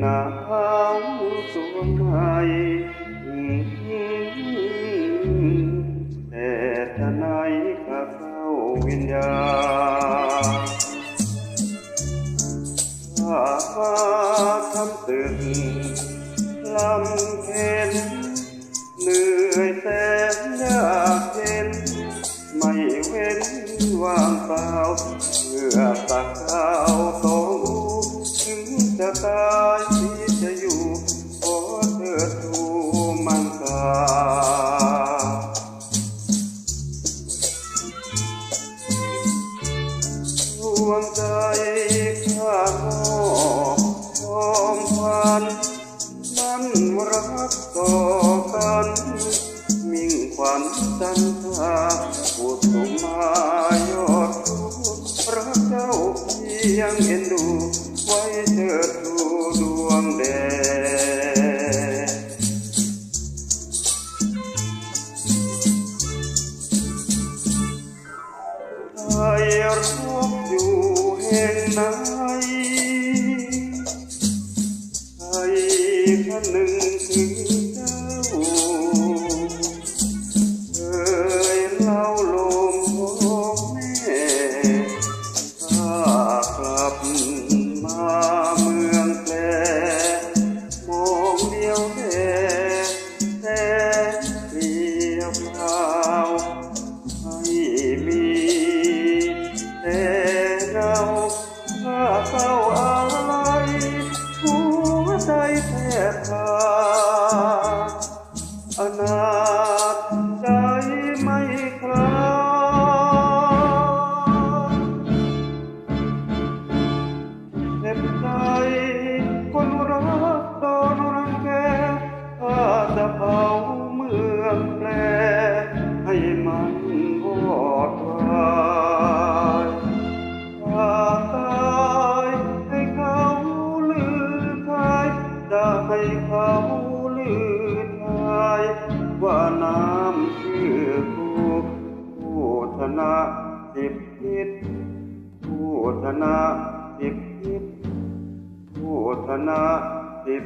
หนาวสวงในแต่จะไหนข้าเข้าวิญญาณข้ามาคำตื่นลำเพ็ญเหนื่อยแสนยากเห็นไม่เว้นว่างเปล่าเมื่อตักข้าวของถึงจะตา ดว ไหนใครคนหนึ่ง แทบขาด จะให้เขาลือทายว่าน้ำชื่อกูผู้ชนะสิบทิศผู้ชนะสิบทิศผู้ชนะสิบ